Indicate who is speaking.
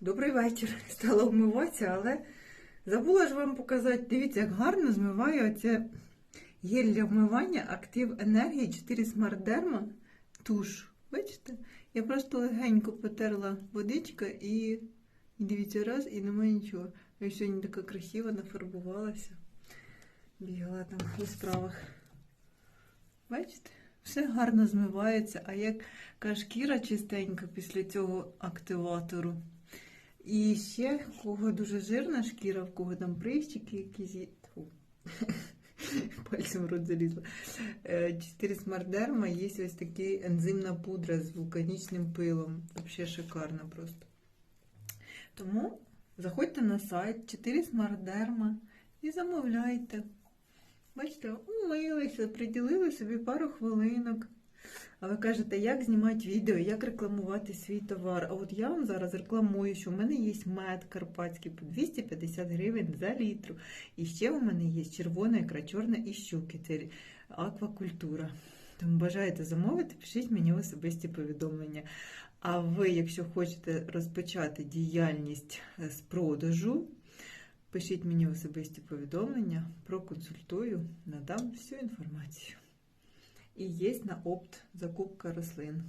Speaker 1: Добрий вечір. Стала вмиватися, але забула ж вам показати. Дивіться, як гарно змиваю оце гель для вмивання Актив Енергії 4 Smart Derma туш. Бачите? Я просто легенько потерла водичка і, дивіться, раз, і немає нічого. Я сьогодні така красива, нафарбувалася. Бігала там у справах. Бачите? Все гарно змивається, а яка шкіра чистенька після цього активатору. І ще, в кого дуже жирна шкіра, в кого там прищики якісь є. Пальцем в рот залізла. 4 смардерма є ось такий ензимна пудра з вулканічним пилом. Взагалі шикарно просто. Тому заходьте на сайт 4 смардерма і замовляйте. Бачите, умилися, приділили собі пару хвилинок. А ви кажете, як знімати відео, як рекламувати свій товар. А от я вам зараз рекламую, що в мене є мед карпатський по 250 гривень за літру. І ще у мене є червона ікра, чорна і щуки. Це аквакультура. Тому бажаєте замовити, пишіть мені особисті повідомлення. А ви, якщо хочете розпочати діяльність з продажу, пишіть мені особисті повідомлення, проконсультую, надам всю інформацію. І є на опт закупка рослин.